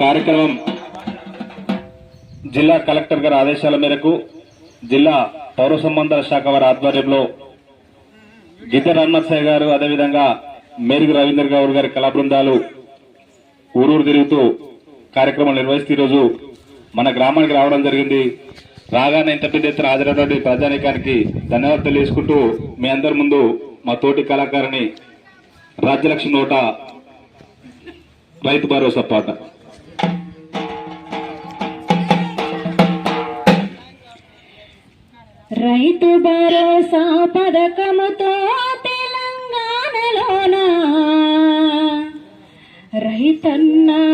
కార్యక్రమం జిల్లా కలెక్టర్ గారి ఆదేశాల మేరకు జిల్లా పౌర సంబంధాల శాఖ వారి ఆధ్వర్యంలో గీత హనుమత్సాయి గారు అదేవిధంగా మేరుగు రవీందర్ గౌడ్ గారి కళా బృందాలు ఊరూరు తిరుగుతూ కార్యక్రమం నిర్వహిస్తూ ఈరోజు మన గ్రామానికి రావడం జరిగింది. రాగానే ఇంత పెద్ద ఎత్తున హాజరైనటువంటి ప్రజానీకానికి ధన్యవాదాలు తెలియజేసుకుంటూ మీ అందరి ముందు మా తోటి కళాకారిణి రాజ్యలక్ష్మి నోట రైతు భరోసా పాట. రైతు భరోసా పథకముతో తెలంగాణలోన? రైతన్నా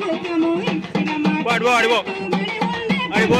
కట్టుబడి పో పో.